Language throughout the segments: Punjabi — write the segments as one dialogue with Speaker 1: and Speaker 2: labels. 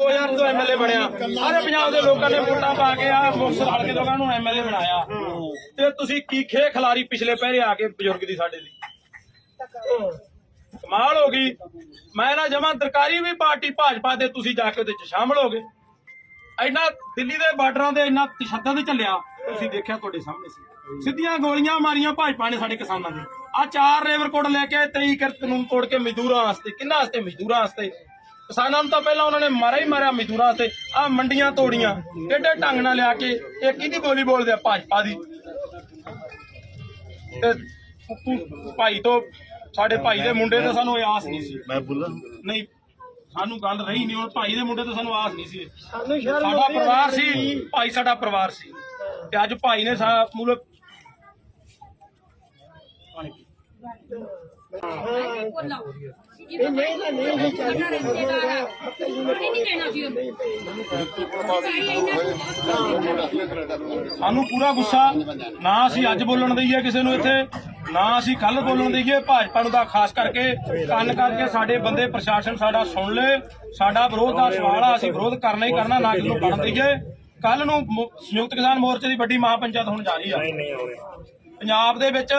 Speaker 1: 2000 ਤੋਂ ਐਮਐਲਏ ਬਣਿਆ। ਸਾਰੇ ਪੰਜਾਬ ਦੇ ਲੋਕਾਂ ਨੇ ਵੋਟਾਂ ਪਾ ਕੇ ਆ ਮੁਕਤਸਰ ਹਲਕੇ ਤੋਂ ਨੂੰ ਐਮਐਲਏ ਬਣਾਇਆ। ਤੇ ਤੁਸੀਂ ਕੀ ਖੇ ਖਿਲਾਰੀ ਪਿਛਲੇ ਪਹਿਰੇ ਆ ਕੇ ਬਜ਼ੁਰਗ ਦੀ ਸਾਡੇ ਦੀ ਕਮਾਲ ਹੋ ਗਈ। ਮੈਂ ਨਾ ਜਮਾਂ ਸਰਕਾਰੀ ਵੀ ਪਾਰਟੀ ਭਾਜਪਾ ਦੇ ਤੁਸੀਂ ਜਾ ਕੇ ਉਹਦੇ ਚ ਸ਼ਾਮਲ ਹੋ ਗਏ। ਇੰਨਾ ਦਿੱਲੀ ਦੇ ਬਾਰਡਰਾਂ ਦੇ ਇੰਨਾ ਤਸ਼ੱਦਦ ਚੱਲਿਆ ਤੁਸੀਂ ਦੇਖਿਆ ਤੁਹਾਡੇ ਸਾਹਮਣੇ ਸੀ। ਸਿੱਧੀਆਂ ਗੋਲੀਆਂ ਮਾਰੀਆਂ ਭਾਜਪਾ ਨੇ ਸਾਡੇ ਕਿਸਾਨਾਂ ਦੇ। ਆ ਚਾਰ ਰੇਵਰ ਕੋਡ ਲੈ ਕੇ ਆਏ 23 ਕਰ ਕਾਨੂੰਨ ਤੋੜ ਕੇ ਮਜ਼ਦੂਰਾਂ ਵਾਸਤੇ ਕਿੰਨਾ ਵਾਸਤੇ? ਮਜ਼ਦੂਰਾਂ ਵਾਸਤੇ। ਕਿਸਾਨਾਂ ਨੂੰ ਤਾਂ ਪਹਿਲਾਂ ਉਹਨਾਂ ਨੇ ਮਾਰਿਆ ਹੀ ਮਾਰਿਆ ਮਜ਼ਦੂਰਾਂ ਵਾਸਤੇ। ਆ ਮੰਡੀਆਂ ਤੋੜੀਆਂ ਟੇਢੇ ਢੰਗ ਨਾਲ ਲਿਆ ਕੇ ਇਹ ਕਿਹਦੀ ਬੋਲੀ ਬੋਲਦੇ ਆ? ਭਾਜਪਾ ਦੀ। ਤੇ ਤੂੰ ਭਾਈ ਤੋਂ ਸਾਡੇ ਭਾਈ ਦੇ ਮੁੰਡੇ ਤੇ ਸਾਨੂੰ ਇਹ ਆਸ ਨਹੀਂ ਸੀ।
Speaker 2: ਮੈਂ ਬੋਲਾਂ?
Speaker 1: ਨਹੀਂ ਸਾਨੂੰ ਗੱਲ ਰਹੀ ਨਹੀਂ ਹੁਣ ਭਾਈ ਦੇ ਮੁੰਡੇ ਤੋਂ ਸਾਨੂੰ ਆਸ ਨਹੀਂ ਸੀ। ਸਾਡਾ ਪਰਿਵਾਰ ਸੀ ਭਾਈ ਸਾਡਾ ਪਰਿਵਾਰ ਸੀ। ਤੇ ਅੱਜ ਭਾਈ ਨੇ ਸਾ ਮੂਲ
Speaker 3: ਇਹ ਨਹੀਂ ਤਾਂ ਨਹੀਂ ਹੀ ਚਾਹੀਦਾ ਨਹੀਂ ਦੇਣਾ ਸੀ
Speaker 1: ਸਾਨੂੰ ਪੂਰਾ ਗੁੱਸਾ ਨਾ ਅਸੀਂ ਅੱਜ ਬੋਲਣ ਦਈਏ ਕਿਸੇ ਨੂੰ ਇੱਥੇ ਨਾ ਅਸੀਂ ਕੱਲ ਬੋਲਣ ਦਈਏ ਭਾਜਪਾ ਨੂੰ ਦਾ ਖਾਸ ਕਰਕੇ ਕੰਨ ਕਰਕੇ ਸਾਡੇ ਬੰਦੇ ਪ੍ਰਸ਼ਾਸਨ ਸਾਡਾ ਸੁਣ ਲੇ ਸਾਡਾ ਵਿਰੋਧ ਦਾ ਸਵਾਲ ਆ ਅਸੀਂ ਵਿਰੋਧ ਕਰਨਾ ਹੀ ਕਰਨਾ ਨਾ ਕਿਸੇ ਨੂੰ ਬਣ ਦਈਏ। ਕੱਲ ਨੂੰ ਮੁ- ਸੰਯੁਕਤ ਕਿਸਾਨ ਮੋਰਚੇ ਦੀ ਵੱਡੀ ਮਹਾਪੰਚਾਇਤ ਹੋਣ ਜਾ ਰਹੀ ਆ। ਪੰਜਾਬ ਦੇ ਵਿੱਚ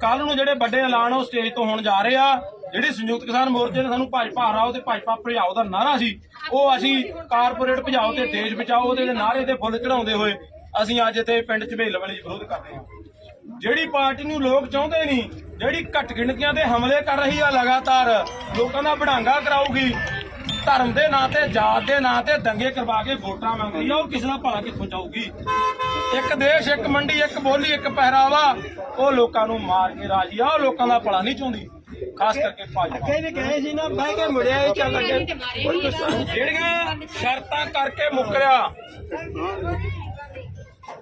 Speaker 1: ਕੱਲ ਨੂੰ ਜਿਹੜੇ ਵੱਡੇ ਐਲਾਨ ਉਹ ਸਟੇਜ ਤੋਂ ਹੋਣ ਜਾ ਰਹੇ ਆ, ਜਿਹੜੀ ਸੰਯੁਕਤ ਕਿਸਾਨ ਮੋਰਚੇ ਨੇ ਸਾਨੂੰ ਭਾਜਪਾ ਹਰਾਓ ਤੇ ਭਾਜਪਾ ਭਜਾਓ ਦਾ ਨਾਰਾ ਸੀ, ਉਹ ਅਸੀਂ ਕਾਰਪੋਰੇਟ ਭਜਾਓ ਤੇ ਦੇਸ਼ ਬਚਾਓ ਦੇ ਨਾਰੇ ਤੇ ਫੁੱਲ ਚੜਾਉਂਦੇ ਹੋਏ ਅਸੀਂ ਅੱਜ ਇੱਥੇ ਪਿੰਡ ਝਬੇਲ ਵਾਲੀ ਵਿਰੋਧ ਕਰਦੇ ਹਾਂ। ਜਿਹੜੀ ਪਾਰਟੀ ਨੂੰ ਲੋਕ ਚਾਹੁੰਦੇ ਨਹੀਂ, ਜਿਹੜੀ ਘੱਟ ਗਿਣਤੀਆਂ ਤੇ ਹਮਲੇ ਕਰ ਰਹੀ ਆ ਲਗਾਤਾਰ, ਲੋਕਾਂ ਦਾ ਬੜਾਂਗਾ ਕਰਾਊਗੀ, ਧਰਮ ਦੇ ਨਾਂ ਤੇ ਜਾਤ ਦੇ ਨਾਂ ਤੇ ਦੰਗੇ ਕਰਵਾ ਕੇ ਵੋਟਾਂ ਮੰਗ ਰਹੀ ਆ, ਉਹ ਕਿਸੇ ਦਾ ਭਲਾ ਕਿੱਥੋਂ ਜਾਊਗੀ? ਇੱਕ ਦੇਸ਼ ਇੱਕ ਮੰਡੀ ਇੱਕ ਬੋਲੀ ਇੱਕ ਪਹਿਰਾਵਾ। ਉਹ ਲੋਕਾਂ ਨੂੰ ਮਾਰ ਕੇ ਰਾਜੀ ਆ ਉਹ ਲੋਕਾਂ ਦਾ ਭਲਾ ਨਹੀਂ ਚਾਹੁੰਦੀ। ਖਾਸ ਕਰਕੇ ਭਾਜਪਾ।
Speaker 4: ਕਹਿੰਦੇ ਕਹੇ ਸੀ ਨਾ ਬਹਿ ਕੇ ਮੁੜਿਆ ਇਹ ਚੱਲ ਅੱਗੇ।
Speaker 1: ਜਿਹੜੀਆਂ ਸ਼ਰਤਾਂ ਕਰਕੇ ਮੁੱਕਰਿਆ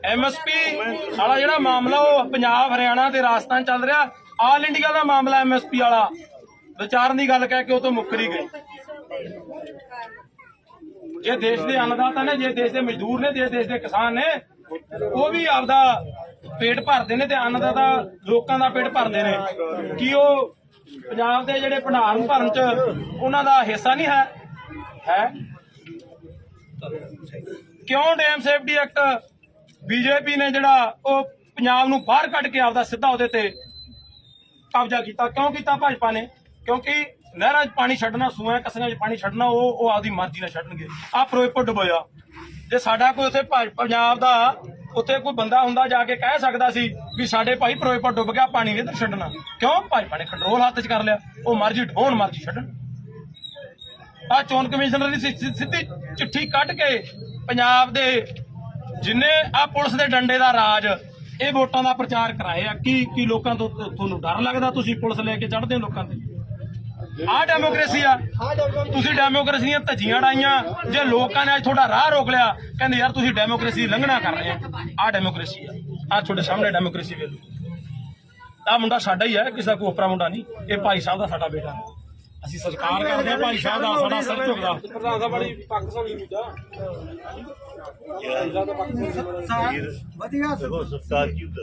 Speaker 1: ਐਮਐਸਪੀ ਵਾਲਾ ਜਿਹੜਾ ਮਾਮਲਾ ਉਹ ਪੰਜਾਬ ਹਰਿਆਣਾ ਤੇ ਰਾਜਸਥਾਨ ਚੱਲ ਰਿਹਾ। ਆਲ ਇੰਡੀਆ ਦਾ ਮਾਮਲਾ ਐਮਐਸਪੀ ਵਾਲਾ। ਵਿਚਾਰਨ ਦੀ ਗੱਲ ਕਹਿ ਕੇ ਉਹ ਤੋਂ ਮੁੱਕਰੀ ਗਈ ਇਹ ਦੇਸ਼ ਦੇ ਅੰਨਦਾਤਾ ਨੇ ਜੇ ਦੇਸ਼ ਦੇ ਮਜ਼ਦੂਰ ਨੇ ਜੇ ਦੇਸ਼ ਦੇ ਕਿਸਾਨ ਨੇ ਉਹ ਵੀ ਆਪਦਾ ਪੇਟ ਭਰਦੇ ਨੇ ਤੇ ਅੰਨਦਾਤਾ ਲੋਕਾਂ ਦਾ ਪੇਟ ਭਰਦੇ ਨੇ। ਕੀ ਉਹ ਪੰਜਾਬ ਦੇ ਜਿਹੜੇ ਭੰਡਾਰਨ ਭਰਨ ਚ ਉਹਨਾਂ ਦਾ ਹਿੱਸਾ ਨਹੀਂ ਹੈ? ਹੈ? ਕਿਉਂ ਡੈਮ ਸੇਫਟੀ ਐਕਟ ਬੀਜੇਪੀ ਨੇ ਜਿਹੜਾ ਉਹ ਪੰਜਾਬ ਨੂੰ ਬਾਹਰ ਕੱਢ ਕੇ ਆਪਦਾ ਸਿੱਧਾ ਉਹਦੇ ਤੇ ਕਬਜ਼ਾ ਕੀਤਾ? ਕਿਉਂ ਕੀਤਾ ਭਾਜਪਾ ਨੇ? ਕਿਉਂਕਿ ਨਹਿਰਾਂ 'ਚ ਪਾਣੀ ਛੱਡਣਾ, ਸੂਆਂ ਕਸਰਿਆਂ 'ਚ ਪਾਣੀ ਛੱਡਣਾ, ਉਹ ਉਹ ਆਪਦੀ ਮਰਜ਼ੀ ਨਾਲ ਛੱਡਣਗੇ। ਆ ਫਿਰੋਜ਼ਪੁਰ ਡੁਬੋਇਆ ਜੇ ਸਾਡਾ ਕੋਈ ਉੱਥੇ ਪੰਜਾਬ ਦਾ ਉੱਥੇ ਕੋਈ ਬੰਦਾ ਹੁੰਦਾ ਜਾ ਕੇ ਕਹਿ ਸਕਦਾ ਸੀ ਵੀ ਸਾਡੇ ਭਾਈ ਫਿਰੋਜ਼ਪੁਰ ਡੁੱਬ ਗਿਆ, ਪਾਣੀ ਨਹੀਂ ਛੱਡਣਾ। ਕਿਉਂ? ਭਾਜਪਾ ਨੇ ਕੰਟਰੋਲ ਹੱਥ 'ਚ ਕਰ ਲਿਆ। ਉਹ ਮਰਜ਼ੀ ਡੁਬੋਣ ਮਰਜ਼ੀ ਛੱਡਣ। ਆ ਚੋਣ ਕਮਿਸ਼ਨਰ ਦੀ ਸਿੱਧੀ ਚਿੱਠੀ ਕੱਢ ਕੇ ਪੰਜਾਬ ਦੇ ਜਿੰਨੇ ਆ ਪੁਲਿਸ ਦੇ ਡੰਡੇ ਦਾ ਰਾਜ, ਇਹ ਵੋਟਾਂ ਦਾ ਪ੍ਰਚਾਰ ਕਰਾਏ ਆ ਕੀ ਕੀ ਲੋਕਾਂ ਤੋਂ ਤੁਹਾਨੂੰ ਡਰ ਲੱਗਦਾ? ਤੁਸੀਂ ਪੁਲਿਸ ਲੈ ਕੇ ਚੜਦੇ ਹੋ ਲੋਕਾਂ ਤੇ? ਆ ਡੈਮੋਕ੍ਰੇਸੀ ਆ। ਤੁਸੀਂ ਡੈਮੋਕ੍ਰੇਸੀ ਦੀਆਂ ਧੱਜੀਆਂ ਡਾਈਆਂ ਜੇ ਲੋਕਾਂ ਨੇ ਅੱਜ ਤੁਹਾਡਾ ਰਾਹ ਰੋਕ ਲਿਆ ਕਹਿੰਦੇ ਯਾਰ ਤੁਸੀਂ ਡੈਮੋਕ੍ਰੇਸੀ ਦੀ ਲੰਘਣਾ ਕਰ ਰਹੇ ਆ ਆ ਡੈਮੋਕ੍ਰੇਸੀ ਆ। ਆ ਤੁਹਾਡੇ ਸਾਹਮਣੇ ਡੈਮੋਕ੍ਰੇਸੀ ਵੇਲੋ ਆ ਮੁੰਡਾ ਸਾਡਾ ਹੀ ਹੈ ਕਿਸੇ ਦਾ ਕੋਈ ਉਪਰਾ ਮੁੰਡਾ ਨਹੀਂ। ਇਹ ਭਾਈ ਸਾਹਿਬ ਦਾ ਸਾਡਾ ਬੇਟਾ। ਅਸੀਂ ਸਤਿਕਾਰ ਕਰਦੇ ਆ ਭਾਈ ਸਾਹਿਬ ਦਾ ਸਾਡਾ ਸਿਰ ਝੁਕਦਾ। ਪ੍ਰਧਾਨ ਦਾ ਬੜੀ ਪਾਕਿਸਤਾਨੀ ਮੁੱਦਾ
Speaker 4: ਵਧੀਆ।
Speaker 2: ਦੇਖੋ ਸਰਕਾਰ ਕੀ ਹੁੰਦਾ?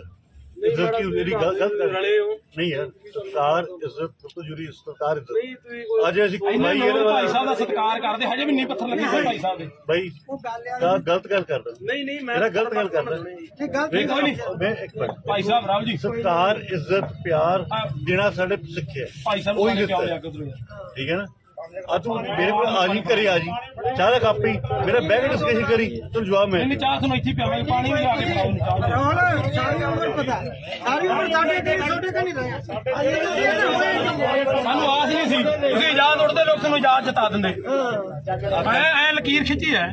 Speaker 2: ਇੱਜ਼ਤ ਕੀ ਮੇਰੀ ਗੱਲ ਗਲਤ ਕਰ
Speaker 1: ਰਲੇ ਹੋ।
Speaker 2: ਨਹੀਂ ਯਾਰ ਸਰਕਾਰ ਇੱਜ਼ਤ ਤੋਂ ਜ਼ਰੂਰੀ ਸਰਕਾਰ ਇੱਜ਼ਤ ਅੱਜ ਅਸੀਂ ਕਮਾਈ
Speaker 1: ਲੋਕ ਭਾਈ ਸਾਹਿਬ ਦਾ ਸਤਿਕਾਰ ਕਰਦੇ ਹਜੇ ਵੀ ਨਹੀਂ ਪੱਥਰ ਲੱਗੇ ਹੋਏ ਭਾਈ ਸਾਹਿਬ ਦੇ।
Speaker 2: ਭਾਈ ਗਾ- ਗਲਤ ਗੱਲ ਕਰਦਾ।
Speaker 1: ਨਹੀਂ ਨਹੀਂ
Speaker 2: ਮੇਰਾ ਗਲਤ ਗੱਲ ਕਰਦਾ।
Speaker 4: ਇਹ ਗਲਤ
Speaker 2: ਵੇਖ
Speaker 1: ਕੋਈ ਨਹੀਂ।
Speaker 2: ਮੈਂ ਇੱਕ ਮਿੰਟ।
Speaker 1: ਭਾਈ ਸਾਹਿਬ ਰਾਮ ਜੀ।
Speaker 2: ਸਰਕਾਰ ਇੱਜ਼ਤ ਪਿਆਰ ਦੇਣਾ ਸਾਡੇ ਸਿੱਖਿਆ
Speaker 1: ਭਾਈ ਸਾਹਿਬ
Speaker 2: ਉਹੀ
Speaker 1: ਕਿਉਂ ਲਿਆ ਕੇ ਉਧਰੋਂ ਯਾਰ।
Speaker 2: ਠੀਕ ਹੈ ਨਾ? ਆ ਤੂੰ ਮੇਰੇ ਕੋਲ ਆ ਜੀ ਘਰੇ ਆ ਜੀ। ਚਾਹ ਦਾ ਕੱਪ ਮੇਰਾ ਬੈਗ ਡਿਸਕਸ਼ਨ ਕਰੀ ਤੈਨੂੰ ਜਵਾਬ ਮੈਂ
Speaker 1: ਨਹੀਂ ਨਹੀਂ ਚਾਹ ਤੁਹਾਨੂੰ ਇੱਥੇ ਪਿਆਵਾਂਗੇ। ਪਾਣੀ ਵੀ ਆ ਕੇ ਪਿਲਾਓ ਨੂੰ ਚਾਹ
Speaker 4: ਹੁਣ ਸਾਰੀ ਉਮਰ ਪਤਾ। ਸਾਰੀ ਉਮਰ ਸਾਡੇ ਤੇ ਛੋਟੇ ਕਿ ਨਹੀਂ ਰਹੇ।
Speaker 1: ਸਾਨੂੰ ਆਸ ਨਹੀਂ ਸੀ। ਤੁਸੀਂ ਇਜਾਜ਼ਤ ਉੜਦੇ ਲੋਕ ਤੁਹਾਨੂੰ ਇਜਾਜ਼ਤ ਜਤਾ ਦਿੰਦੇ। ਮੈਂ ਐ ਲਕੀਰ ਖਿੱਚੀ ਐ।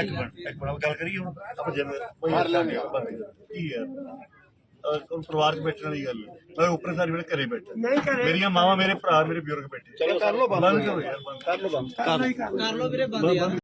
Speaker 2: ਇੱਕ ਮਿੰਟ ਇੱਕ ਮਿੰਟ ਗੱਲ ਕਰੀਏ ਹੁਣ। ਆਪਾਂ ਜਿਵੇਂ ਮਾਰ ਲੈਣੇ ਕੀ ਹੈ ਅਹ ਹੁਣ ਪਰਿਵਾਰ 'ਚ ਬੈਠਣ ਵਾਲੀ ਗੱਲ। ਮੈਂ ਉੱਪਰ ਸਾਰੇ ਵੇਲੇ ਘਰੇ ਬੈਠਾ। ਮੇਰੀਆਂ ਮਾਵਾਂ ਮੇਰੇ ਭਰਾ ਮੇਰੇ ਬਜ਼ੁਰਗ ਬੈਠੇ। ਚਲੋ ਕਰ ਲਓ ਬੰਦ ਕਰੋ ਯਾਰ ਬੰਦ। ਕਰ ਲਓ ਬੰਦ।
Speaker 4: ਕਰ ਲੋ ਵੀਰੇ ਬੰਦ ਯਾਰ।